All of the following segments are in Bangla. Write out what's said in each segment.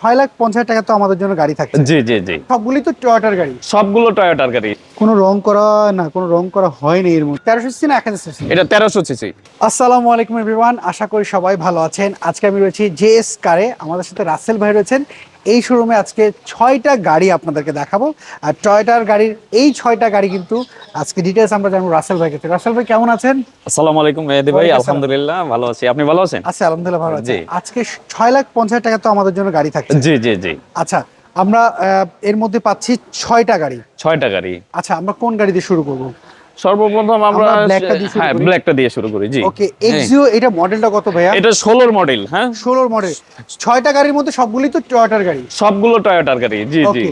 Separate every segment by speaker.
Speaker 1: ছয় লাখ পঞ্চাশ টাকা তো আমাদের জন্য গাড়ি থাকে
Speaker 2: জি জি জি।
Speaker 1: সবগুলি তো টয়োটার গাড়ি।
Speaker 2: সবগুলো টয়োটার গাড়ি।
Speaker 1: কোনো রং করা না কোনো রং করা হয়নি এর মধ্যে। তেরোশো সিসি না এক হাজার সিসি?
Speaker 2: এটা তেরোশো সিসি।
Speaker 1: আসসালামু আলাইকুম এভরিওয়ান আশা করি সবাই ভালো আছেন। আজকে আমি রয়েছি জেএস কারে আমাদের সাথে রাসেল ভাই রয়েছেন। এই শোরুমে আজকে ছয়টা গাড়ি আপনাদেরকে দেখাবো। আর টয়টার গাড়ির এই ছয়টা গাড়ি কিন্তু আজকে ডিটেলস আমরা জানব রাসেল ভাই থেকে। রাসেল ভাই কেমন আছেন?
Speaker 2: আসসালামু আলাইকুম মেহেদি ভাই আলহামদুলিল্লাহ ভালো আছি। আপনি ভালো আছেন?
Speaker 1: আচ্ছা আলহামদুলিল্লাহ ভালো আছে। আজকে ছয় লাখ পঞ্চাশ টাকা তো আমাদের জন্য গাড়ি থাকছে।
Speaker 2: জি জি জি।
Speaker 1: আচ্ছা আমরা আহ, এর মধ্যে পাচ্ছি ছয়টা গাড়ি।
Speaker 2: ছয়টা গাড়ি।
Speaker 1: আচ্ছা আমরা কোন গাড়ি দিয়ে শুরু করব?
Speaker 2: সর্বপ্রথম আমরা হ্যাঁ ব্ল্যাকটা দিয়ে শুরু করি জি।
Speaker 1: ওকে এক্সিও এটা মডেলটা কত ভাইয়া?
Speaker 2: এটা ষোলোর মডেল হ্যাঁ।
Speaker 1: ষোলোর মডেল ছয়টা গাড়ির মধ্যে সবগুলি তো টয়োটার গাড়ি?
Speaker 2: সবগুলো টয়োটার গাড়ি জি জি।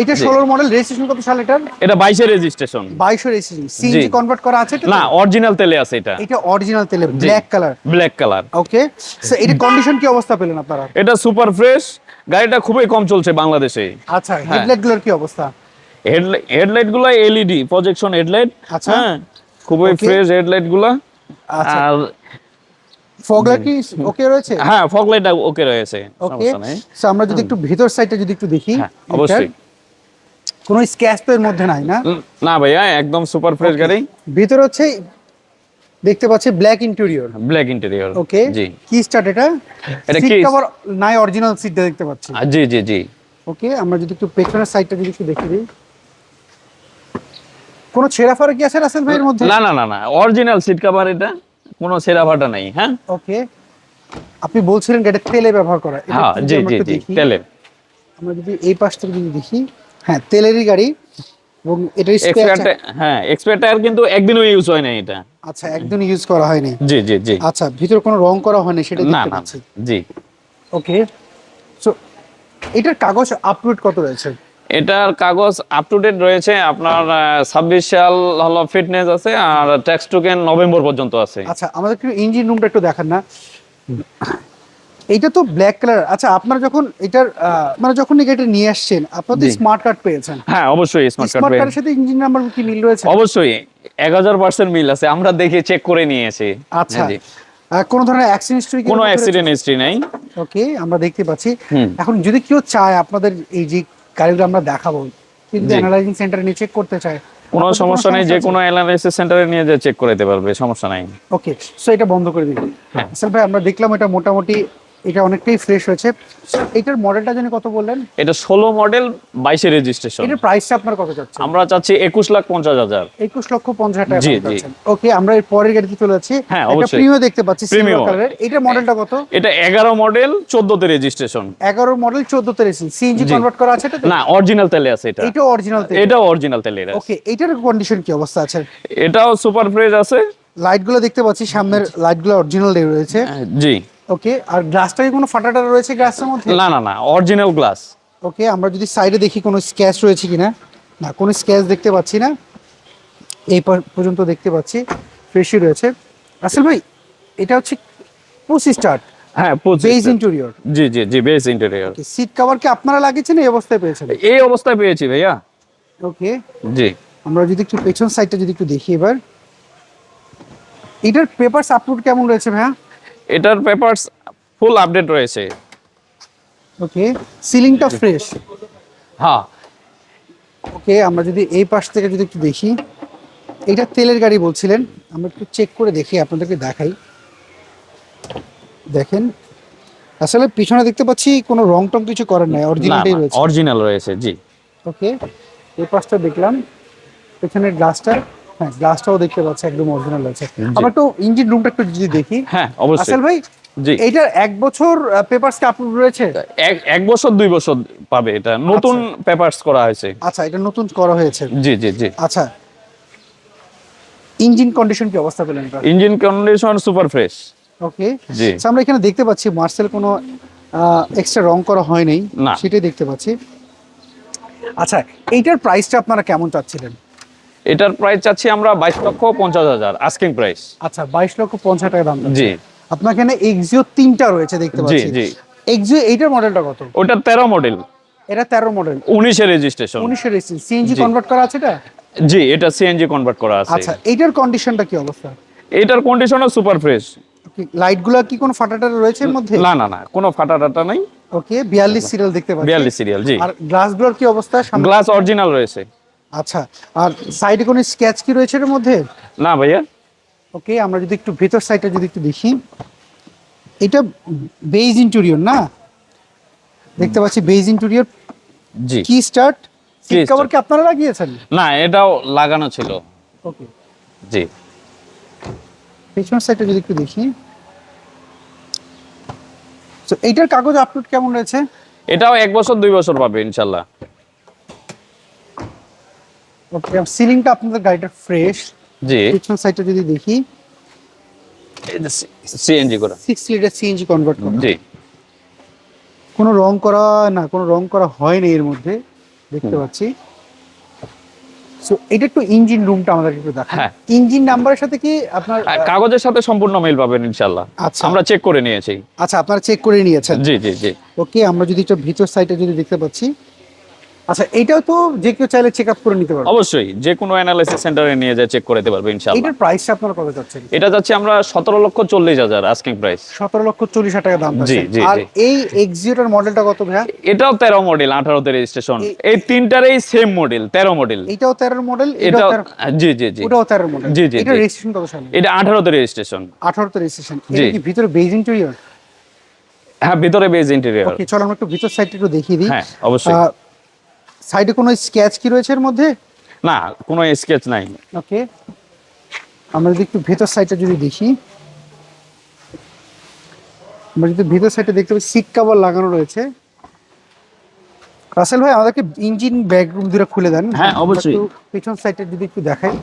Speaker 1: এইটা
Speaker 2: জি।
Speaker 1: ষোলোর মডেল রেজিস্ট্রেশন কত সাল এটার?
Speaker 2: এটা বাইশের রেজিস্ট্রেশন
Speaker 1: বাইশো রেজিস্ট্রেশন সিএনজি কনভার্ট করা আছে এটা?
Speaker 2: না অরিজিনাল তেলে আছে এটা।
Speaker 1: এটা অরিজিনাল তেলে black colour
Speaker 2: black colour
Speaker 1: okay so এটা কন্ডিশন কি অবস্থা পেলেন আপনারা?
Speaker 2: এটা সুপার ফ্রেশ গাড়িটা খুবই কম চলছে বাংলাদেশে।
Speaker 1: আচ্ছা
Speaker 2: হ্যাঁ।
Speaker 1: হেডলাইটগুলোর কি অবস্থা?
Speaker 2: হেডলাইটগুলো এলইডি প্রজেকশন হেডলাইট
Speaker 1: আচ্ছা।
Speaker 2: হ্যাঁ? খুবই ফ্রেশ হেডলাইটগুলো
Speaker 1: আচ্ছা।
Speaker 2: আর
Speaker 1: ফগলার কি ওকে রয়েছে?
Speaker 2: হ্যাঁ ফগ ওকে রয়েছে
Speaker 1: ওকে সো আমরা যদি একটু ভেতর সাইডটা যদি একটু দেখি
Speaker 2: অবশ্যই।
Speaker 1: কোনো স্ক্র্যাচ তো এর মধ্যে নাই না?
Speaker 2: না ভাইয়া একদম সুপার ফ্রেশ গাড়ি।
Speaker 1: ভিতর হচ্ছে দেখতে পাচ্ছি black interior
Speaker 2: black interior
Speaker 1: okay
Speaker 2: ji.
Speaker 1: কি স্টার্ট এটা?
Speaker 2: এটা
Speaker 1: সিট কভার নাই অরিজিনাল সিটটা দেখতে পাচ্ছি।
Speaker 2: জি জি জি।
Speaker 1: ওকে আমরা যদি একটু পেছনের সাইডটা যদি একটু দেখে দিই কোনো ছেঁড়া ফাড়া কি আছে রাসেল ভাইয়ের মধ্যে?
Speaker 2: না না না না। অরিজিনাল সিট কভার এটা কোনো সেরা ফাটা নাই হ্যাঁ?
Speaker 1: ওকে আপনি বলছিলেন গাড়ির তেলে ব্যবহার করা।
Speaker 2: হ্যাঁ জি জি জি তেলের
Speaker 1: আমরা যদি এই পাশ থেকে যদি দেখি হ্যাঁ তেলেরই গাড়ি এবং এটা
Speaker 2: এক্সপায়ার হ্যাঁ এক্সপায়ার টায়ার কিন্তু একদিনও ইউজ হয় না এটা।
Speaker 1: আচ্ছা একদম ইউজ করা হয়নি
Speaker 2: জি জি জি।
Speaker 1: আচ্ছা ভিতরে কোনো রং করা হয়নি সেটা দেখতে
Speaker 2: না
Speaker 1: পাচ্ছি।
Speaker 2: জি।
Speaker 1: ওকে সো এটার কাগজ আপলোড কত রয়েছে?
Speaker 2: এটার কাগজ আপ টু ডেট রয়েছে আপনার ছাব্বিশ সাল হলো ফিটনেস আছে আর ট্যাক্স টোকেন নভেম্বর পর্যন্ত আছে।
Speaker 1: আচ্ছা আমাদের একটু ইঞ্জিন রুমটা একটু দেখান না। এইটা তো ব্ল্যাক কালার আচ্ছা আপনারা যখন এটার মানে যখন গাড়িটা নিয়ে আসছেন আপনাদের
Speaker 2: জি।
Speaker 1: স্মার্ট কার্ড পেয়েছেন।
Speaker 2: হ্যাঁ অবশ্যই স্মার্ট
Speaker 1: স্মার্ট
Speaker 2: কার্ড
Speaker 1: কার্ডের সাথে ইঞ্জিন নাম্বার কি মিল রয়েছে?
Speaker 2: অবশ্যই এক হাজার পার্সেন্ট মিল আছে। আমরা দেখে চেক করে নিয়েছি।
Speaker 1: আচ্ছা। আহ, কোনো ধরনের অ্যাক্সিডেন্ট হিস্ট্রি
Speaker 2: কোনো অ্যাক্সিডেন্ট হিস্ট্রি নাই।
Speaker 1: ওকে আমরা দেখতে পাচ্ছি। এখন যদি কেউ চায় আপনাদের এই যে গাড়িগুলো আমরা দেখাবো। কিন্তু। অ্যানালাইজিং সেন্টারে নিয়ে চেক করতে চায়।
Speaker 2: কোনো সমস্যা নেই যে কোনো অ্যানালাইসিস সেন্টারে নিয়ে যে চেক করে দিতে পারবে সমস্যা নাই।
Speaker 1: ওকে সো এটা বন্ধ করে দিন
Speaker 2: হ্যাঁ।
Speaker 1: আসল ভাই আমরা দেখলাম এটা মোটামুটি এটা অনেকটাই ফ্রেশ হয়েছে। এটার মডেলটা জানি কত বললেন?
Speaker 2: এটা ষোলো মডেল বাইশে রেজিস্ট্রেশন
Speaker 1: এটার প্রাইসটা আপনার কত যাচ্ছে?
Speaker 2: আমরা চাচ্ছি একুশ লাখ পঞ্চাশ হাজার।
Speaker 1: একুশ লক্ষ পঞ্চাশ হাজার টাকা
Speaker 2: জি, জি।
Speaker 1: ওকে আমরা এর পরের গাড়িতে চলে যাচ্ছি।
Speaker 2: হ্যাঁ, অবশ্যই।
Speaker 1: দেখতে পাচ্ছি সিলভার কালারের এটার মডেলটা কত?
Speaker 2: এটা এগারো মডেল চোদ্দতে রেজিস্ট্রেশন
Speaker 1: এগারো মডেল চোদ্দতে রেসি সিএনজি। কনভার্ট করা আছে এটা
Speaker 2: না অরিজিনাল তেলে আছে এটা।
Speaker 1: এটাও অরিজিনাল
Speaker 2: এটা অরিজিনাল তেলে আছে।
Speaker 1: ওকে এটার কন্ডিশন কি অবস্থা আছে?
Speaker 2: এটাও সুপার ফ্রেশ আছে।
Speaker 1: লাইটগুলো দেখতে পাচ্ছি সামনের লাইটগুলো অরিজিনাল রয়েছে।
Speaker 2: জি।
Speaker 1: ওকে আর গ্লাসটা কি কোনো ফাটাটা রয়েছে গ্লাসের মধ্যে?
Speaker 2: না না না অরিজিনাল গ্লাস
Speaker 1: ওকে আমরা যদি সাইডে দেখি কোনো স্ক্যাচ রয়েছে কিনা। না কোনো স্ক্যাচ দেখতে পাচ্ছি না। এই পর্যন্ত দেখতে পাচ্ছি। ফ্রেশই রয়েছে। আসল ভাই এটা হচ্ছে পুসি স্টার্ট
Speaker 2: হ্যাঁ
Speaker 1: beige interior
Speaker 2: ji ji ji beige interior
Speaker 1: seat cover কি আপনারা লাগিয়েছেন? এই অবস্থায় পেয়েছেন?
Speaker 2: এই অবস্থায় পেয়েছি ভাইয়া।
Speaker 1: ওকে
Speaker 2: জি।
Speaker 1: আমরা যদি একটু পেছন সাইডটা যদি একটু দেখি এবার। এটার পেপারস আপলোড কেমন রয়েছে ভাইয়া?
Speaker 2: এটার পেপারস ফুল আপডেট রয়েছে।
Speaker 1: ওকে সিলিংটা ফ্রেশ
Speaker 2: হ্যাঁ।
Speaker 1: ওকে আমরা যদি এই পাশ থেকে যদি একটু দেখি এটা তেলের গাড়ি বলছিলেন আমরা একটু চেক করে দেখি আপনাদেরকে দেখাই। দেখেন আসলে পিছনে দেখতে পাচ্ছি কোনো রং টং কিছু করেন নাই অরিজিনালটাই রয়েছে।
Speaker 2: অরিজিনাল রয়েছে জি।
Speaker 1: ওকে এই পাশটা দেখলাম পেছনের গ্লাসটা হ্যাঁ গ্লাসটাও দেখতে পাচ্ছি একদম অরিজিনাল আছে। আমরা একটু ইঞ্জিন রুমটা একটু যদি দেখি।
Speaker 2: হ্যাঁ অবশ্যই।
Speaker 1: আসল ভাই
Speaker 2: জি।
Speaker 1: এইটার এক বছর পেপারস আপলোড রয়েছে?
Speaker 2: এক বছর দুই বছর পাবে এটা। নতুন পেপারস করা হয়েছে।
Speaker 1: আচ্ছা এটা নতুন করা হয়েছে।
Speaker 2: জি জি জি।
Speaker 1: আচ্ছা। ইঞ্জিন কন্ডিশন কি অবস্থা পেলেন
Speaker 2: engine condition super fresh
Speaker 1: okay
Speaker 2: ji.
Speaker 1: আমরা এখানে দেখতে পাচ্ছি মার্সেল কোনো এক্সট্রা রং করা হয়নি।
Speaker 2: না।
Speaker 1: সেটাই দেখতে পাচ্ছি। আচ্ছা এইটার প্রাইসটা আপনারা কেমন চাচ্ছিলেন?
Speaker 2: এটার প্রাইস চাচ্ছি আমরা বাইশ লক্ষ পঞ্চাশ হাজার আস্কিং প্রাইস
Speaker 1: আচ্ছা বাইশ লক্ষ পঞ্চাশ টাকা দাম
Speaker 2: জি।
Speaker 1: আপনার এখানে এক্সিও তিনটা রয়েছে দেখতে পাচ্ছি।
Speaker 2: জি।
Speaker 1: এক্সিও এইটার মডেলটা কত?
Speaker 2: ওটা তেরো মডেল
Speaker 1: এটা তেরো মডেল
Speaker 2: উনিশে রেজিস্ট্রেশন
Speaker 1: উনিশের সিএনজি কনভার্ট করা আছে এটা?
Speaker 2: জি এটা সিএনজি কনভার্ট করা আছে।
Speaker 1: আচ্ছা এইটার কন্ডিশনটা কি অবস্থা?
Speaker 2: এটার কন্ডিশনও সুপার ফ্রেশ
Speaker 1: লাইটগুলো কি কোনো ফাটাটা রয়েছে এর মধ্যে?
Speaker 2: না না না কোনো ফাটা টাটা নাই।
Speaker 1: ওকে বিয়াল্লিশ সিরিয়াল দেখতে পাচ্ছি।
Speaker 2: বিয়াল্লিশ সিরিয়াল জি।
Speaker 1: আর গ্লাসগুলোর কি অবস্থা?
Speaker 2: গ্লাস অরিজিনাল রয়েছে।
Speaker 1: আচ্ছা আর সাইডে কোনো স্কেচ কি রয়েছে এর মধ্যে?
Speaker 2: না ভাইয়া।
Speaker 1: ওকে আমরা যদি একটু ভেতর সাইডটা যদি একটু দেখি। এটা বেজ ইন্টেরিয়র না? দেখতে পাচ্ছি বেজ ইন্টেরিয়র
Speaker 2: জি।
Speaker 1: কি স্টার্ট সিট কভার কি আপনারা লাগিয়েছেন?
Speaker 2: না এটাও লাগানো ছিল।
Speaker 1: ওকে।
Speaker 2: জি।
Speaker 1: পেছনের সাইডটা যদি একটু দেখি। তো এইটার কাগজ আপলোড কেমন রয়েছে?
Speaker 2: এটাও এক বছর দুই বছর পাবে ইনশাল্লাহ।
Speaker 1: ওকে সিলিংটা আপনাদের গাড়িটা ফ্রেশ
Speaker 2: জি।
Speaker 1: পেছনের সাইডটা যদি দেখি।
Speaker 2: সিএনজি করা।
Speaker 1: সিক্স লিটার সিএনজি কনভার্ট করা।
Speaker 2: জি।
Speaker 1: কোনো রং করা না কোনো রং করা হয়নি এর মধ্যে। দেখতে পাচ্ছি। সো এটা একটু ইঞ্জিন রুমটা আমাদেরকে একটু দেখান।
Speaker 2: হ্যাঁ।
Speaker 1: ইঞ্জিন নাম্বারের সাথে কি আপনার
Speaker 2: হ্যাঁ, কাগজের সাথে সম্পূর্ণ মিল পাবেন ইনশাল্লাহ
Speaker 1: আচ্ছা।
Speaker 2: আমরা চেক করে নিয়েছি।
Speaker 1: আচ্ছা আপনারা চেক করে নিয়েছেন।
Speaker 2: জি জি জি।
Speaker 1: ওকে আমরা যদি এটা ভিতর সাইডে যদি দেখতে পাচ্ছি। আচ্ছা এটাও তো যে কেউ চাইলে চেক আপ করে নিতে পারবে।
Speaker 2: অবশ্যই যে কোনো অ্যানালাইসিস সেন্টারে নিয়ে যায় চেক করে দিতে পারবে ইনশাল্লাহ
Speaker 1: এটার প্রাইসটা আপনারা কত চাচ্ছেন?
Speaker 2: এটা যাচ্ছে আমরা সতেরো লক্ষ চল্লিশ হাজার আস্কিং প্রাইস
Speaker 1: সতেরো লক্ষ চল্লিশ হাজার টাকা দাম
Speaker 2: জি, জি,
Speaker 1: আর এই এক্সিওটার মডেলটা কত ভাইয়া?
Speaker 2: এটাও তেরো মডেল আঠারোতে রেজিস্ট্রেশন
Speaker 1: এ-
Speaker 2: এই তিনটারই সেম মডেল তেরো মডেল
Speaker 1: এটাও তেরোর মডেল
Speaker 2: এটাও
Speaker 1: এটাও
Speaker 2: জি জি জি।
Speaker 1: ওটাও তেরোর মডেল
Speaker 2: জি, জি,
Speaker 1: এটা। রেজিস্ট্রেশন কত সালে?
Speaker 2: এটা আঠারোতে রেজিস্ট্রেশন
Speaker 1: আঠারোতে রেজিস্ট্রেশন
Speaker 2: জি।
Speaker 1: এটা কি ভিতরে বেজ ইন্টেরিয়র
Speaker 2: হ্যাঁ ভিতরে বেজ ইন্টেরিয়র
Speaker 1: ওকে চলো আমরা একটু ভিতর সাইডটা একটু দেখিয়ে দিই।
Speaker 2: হ্যাঁ অবশ্যই।
Speaker 1: সাইডে কোনো স্কেচ কি রয়েছে এর মধ্যে?
Speaker 2: না কোনো স্কেচ নাই।
Speaker 1: ওকে আমরা যদি একটু ভেতর সাইডটা যদি দেখি। আমরা যদি ভেতর সাইডে দেখতে পাচ্ছি সিট কভার লাগানো রয়েছে। রাসেল ভাই আমাদেরকে ইঞ্জিন ব্যাকরুম দুটো খুলে দেন।
Speaker 2: হ্যাঁ, অবশ্যই।
Speaker 1: পেছন সাইডটা যদি একটু দেখাই।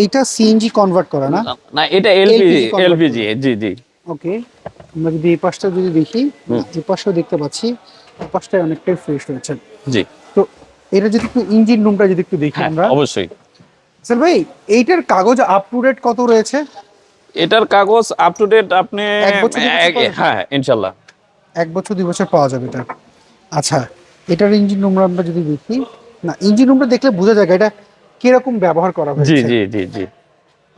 Speaker 1: এইটা সিএনজি কনভার্ট করা না?
Speaker 2: না এটা এলপিজি এলপিজি জি জি।
Speaker 1: ওকে আমরা যদি এই পাশটা যদি দেখি এই পাশটাও দেখতে পাচ্ছি। এই অনেকটাই ফ্রেশ রয়েছে।
Speaker 2: জি।
Speaker 1: তো এটা যদি একটু ইঞ্জিন রুমটা যদি একটু দেখি
Speaker 2: হ্যাঁ
Speaker 1: আমরা।
Speaker 2: অবশ্যই।
Speaker 1: স্যার ভাই এইটার কাগজ আপ টু ডেট কত রয়েছে?
Speaker 2: এটার কাগজ আপ টু ডেট আপনি? হ্যাঁ ইনশাল্লাহ
Speaker 1: এক বছর দুই বছর পাওয়া যাবে এটা। আচ্ছা এটার ইঞ্জিন রুমটা আমরা যদি দেখি না ইঞ্জিন রুমটা দেখলে বোঝা যায় এটা কীরকম ব্যবহার করা
Speaker 2: জি
Speaker 1: হয়েছে।
Speaker 2: জি জি জি।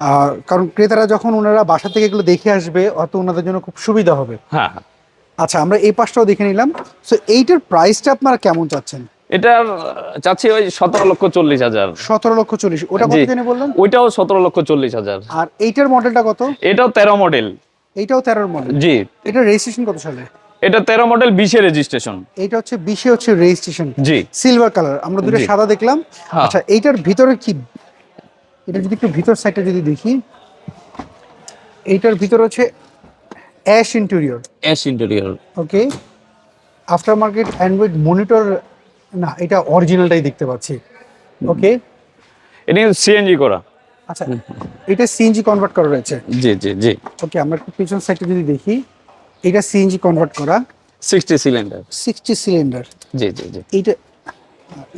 Speaker 1: আর কারণ ক্রেতারা যখন ওনারা বাসা থেকে এগুলো দেখে আসবে অত ওনাদের জন্য খুব সুবিধা হবে।
Speaker 2: হ্যাঁ হ্যাঁ।
Speaker 1: আচ্ছা আমরা এই পাশটাও দেখে নিলাম। সো এইটার প্রাইসটা আপনারা কেমন চাচ্ছেন?
Speaker 2: এটার চাচ্ছি ওই সতেরো লক্ষ চল্লিশ হাজার।
Speaker 1: সতেরো লক্ষ চল্লিশ। ওটা কত। জানি বললেন?
Speaker 2: ওইটাও সতেরো লক্ষ চল্লিশ হাজার।
Speaker 1: আর এইটার মডেলটা কত?
Speaker 2: এটাও তেরো মডেল।
Speaker 1: এইটাও তেরোর মডেল?
Speaker 2: জি।
Speaker 1: এটা রেজিস্ট্রেশন কত সালে?
Speaker 2: এটা তেরো মডেল বিশে রেজিস্ট্রেশন
Speaker 1: এটা হচ্ছে বিশে হচ্ছে রেজিস্ট্রেশন
Speaker 2: জি।
Speaker 1: সিলভার কালার আমরা দুটো সাদা দেখলাম।
Speaker 2: হ্যাঁ।
Speaker 1: আচ্ছা এইটার ভিতরে কি এটা যদি একটু ভিতর সাইডটা যদি দেখি। এইটার ভিতরে হচ্ছে ash interior
Speaker 2: ash interior
Speaker 1: okay after market android monitor না এটা অরিজিনালটাই দেখতে পাচ্ছি। ওকে
Speaker 2: এটা সিএনজি করা।
Speaker 1: আচ্ছা এটা সিএনজি কনভার্ট করা রয়েছে।
Speaker 2: জি জি জি।
Speaker 1: ওকে আমরা একটু পিছন সাইডটা যদি দেখি এটা সিএনজি কনভার্ট করা।
Speaker 2: Sixty cylinder
Speaker 1: sixty cylinder
Speaker 2: ji ji ji.
Speaker 1: এইটা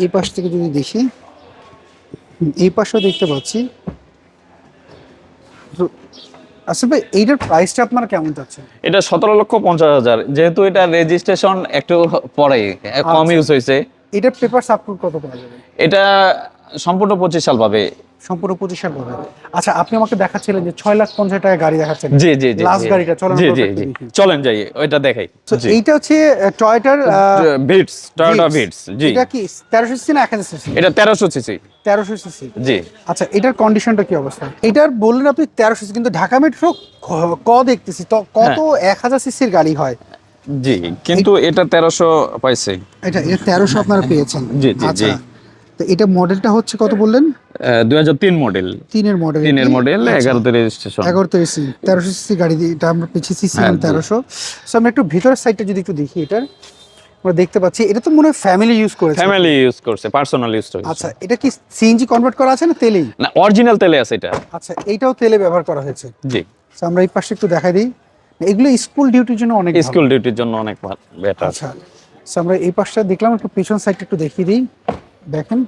Speaker 1: এই পাশ থেকে যদি দেখি এই পাশেও দেখতে পাচ্ছি। আসলে ভাই এইটার প্রাইসটা আপনারা কেমন চাচ্ছেন?
Speaker 2: এটা সতেরো লক্ষ পঞ্চাশ হাজার। যেহেতু এটা রেজিস্ট্রেশন একটু পরে কম
Speaker 1: আচ্ছা।
Speaker 2: ইউজ হয়েছে।
Speaker 1: এটার পেপার সাপোর্ট কত পাওয়া যাবে?
Speaker 2: এটা সম্পূর্ণ পঁচিশ সাল পাবে।
Speaker 1: সম্পূর্ণ পঁচিশ সাল পাবে। আচ্ছা আপনি আমাকে দেখাচ্ছিলেন যে ছয় লাখ পঞ্চাশ টাকা গাড়ি দেখাচ্ছেন
Speaker 2: জি জি জি
Speaker 1: লাস্ট গাড়িটা চলেন
Speaker 2: জি জি জি। চলেন যাই ওইটা দেখাই।
Speaker 1: এইটা হচ্ছে টয়টার
Speaker 2: বিটস টয়োটা বিটস জি।
Speaker 1: এটা কি তেরোশো সিসি না এক হাজার সিসি?
Speaker 2: এটা তেরোশো সিসি।
Speaker 1: তেরোশো সিসি।
Speaker 2: জি।
Speaker 1: আচ্ছা এটার কন্ডিশনটা কি অবস্থা? এটার বললেন আপনি তেরোশো কিন্তু ঢাকা মেট্রো ক- দেখতেছি তো কত
Speaker 2: হ্যাঁ।
Speaker 1: এক হাজার সিসির গাড়ি হয়?
Speaker 2: জি কিন্তু এটা তেরোশো পাইছে।
Speaker 1: এটা এটা তেরোশো আপনারা পেয়েছেন।
Speaker 2: জি, জি,
Speaker 1: আচ্ছা।
Speaker 2: জি।
Speaker 1: তো এটা মডেলটা হচ্ছে কত বললেন?
Speaker 2: দুই হাজার তিন মডেল।
Speaker 1: তিনের মডেল।
Speaker 2: তিনের মডেল এগারোতে রেজিস্ট্রেশন
Speaker 1: এগারোতে এসি তেরোশো সিসি গাড়ি দিয়ে এটা আমরা পেয়েছি সিসি
Speaker 2: হ্যাঁ, জি।
Speaker 1: তেরোশো। সো আমরা একটু ভিতরের সাইডটা যদি একটু দেখি এটার আমরা দেখতে পাচ্ছি এটা তো মনে হয় ফ্যামিলি ইউজ করেছে।
Speaker 2: ফ্যামিলি ইউজ করছে পার্সোনাল ইউজ করছে
Speaker 1: আচ্ছা এটা কি সিএনজি কনভার্ট করা আছে না তেলেই?
Speaker 2: না অরিজিনাল তেলে আছে এটা।
Speaker 1: আচ্ছা এইটাও তেলে ব্যবহার করা হয়েছে।
Speaker 2: জি।
Speaker 1: So, আমরা এই পাশে একটু দেখাই দিই। এগুলো স্কুল ডিউটির জন্য অনেক
Speaker 2: স্কুল ডিউটির জন্য অনেক বেটার
Speaker 1: আচ্ছা। So, আমরা এই পাশটা দেখলাম একটু পিছন সাইডটা একটু দেখিয়ে দিই। দেখেন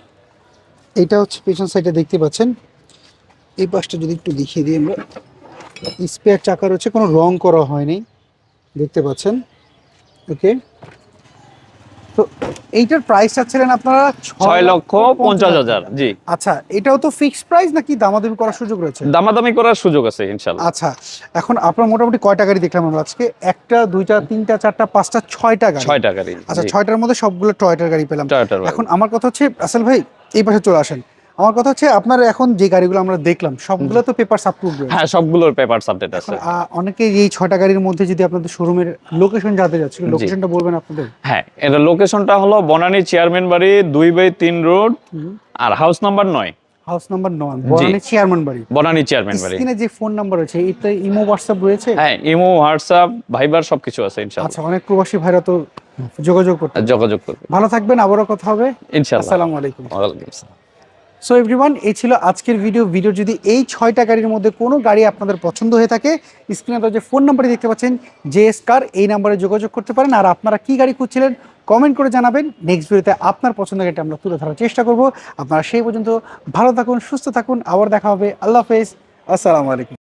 Speaker 1: এটা হচ্ছে পেছন সাইডে দেখতে পাচ্ছেন। এই পাশটা যদি একটু দেখিয়ে দিই আমরা স্পেয়ার চাকা রয়েছে, কোনো রং করা হয়নি, দেখতে পাচ্ছেন। ওকে এইটার প্রাইস চাচ্ছিলেন আপনারা
Speaker 2: ছয় লক্ষ পঞ্চাশ হাজার। জি।
Speaker 1: আচ্ছা এটাও তো ফিক্সড প্রাইস নাকি দামাদামি করার সুযোগ রয়েছে?
Speaker 2: দামাদামি করার সুযোগ আছে ইনশাল্লাহ
Speaker 1: আচ্ছা এখন আপনার মোটামুটি কয়টা গাড়ি দেখলাম আমরা আজকে? একটা দুইটা তিনটা চারটা পাঁচটা ছয়টা গাড়ি।
Speaker 2: ছয়টা গাড়ি
Speaker 1: আচ্ছা ছয়টার মধ্যে সবগুলো টয়টার গাড়ি পেলাম। এখন আমার কথা হচ্ছে আসল ভাই এই পাশে চলে আসেন। আমার কথা হচ্ছে আপনার এখন যে গাড়িগুলো আমরা দেখলাম সবগুলো তো পেপার সাপ্রুভ
Speaker 2: হ্যাঁ সবগুলোর পেপার সাবজেক্ট আছে।
Speaker 1: অনেকে এই ছয়টা গাড়ির মধ্যে যদি আপনাদের শোরুমের লোকেশন জানতে যাচ্ছে লোকেশনটা বলবেন আপনাদের?
Speaker 2: হ্যাঁ এটা লোকেশনটা হলো বনানী চেয়ারম্যান বাড়ি দুই বাই তিন রোড আর হাউস নাম্বার নয়।
Speaker 1: হাউস নাম্বার নয় বরানি চেয়ারম্যান বাড়ি।
Speaker 2: বনানী চেয়ারম্যান বাড়ি।
Speaker 1: স্ক্রিনে যে ফোন নাম্বার আছে এটা ইমো হোয়াটসঅ্যাপ রয়েছে?
Speaker 2: হ্যাঁ ইমো হোয়াটসঅ্যাপ ভাইবার সবকিছু আছে ইনশাল্লাহ
Speaker 1: আচ্ছা অনেক প্রবাসী ভাইরা তো যোগাযোগ করতে
Speaker 2: যোগাযোগ করবে।
Speaker 1: ভালো থাকবেন আবারও কথা হবে।
Speaker 2: ইনশাল্লাহ
Speaker 1: আসসালামু আলাইকুম।
Speaker 2: ওয়ালাইকুম আসসালাম।
Speaker 1: সো এভরিওয়ান এই ছিল আজকের ভিডিও ভিডিও যদি এই ছয়টা গাড়ির মধ্যে কোনো গাড়ি আপনাদের পছন্দ হয়ে থাকে স্ক্রিনে তো যে ফোন নাম্বারটি দেখতে পাচ্ছেন জেএস কার এই নাম্বারে যোগাযোগ করতে পারেন। আর আপনারা কী গাড়ি খুঁজছিলেন কমেন্ট করে জানাবেন। নেক্সট ভিডিওতে আপনার পছন্দের গাড়িটা আমরা তুলে ধরার চেষ্টা করব। আপনারা সেই পর্যন্ত ভালো থাকুন, সুস্থ থাকুন। আবার দেখা হবে। আল্লাহ হাফেজ। আসসালামু আলাইকুম।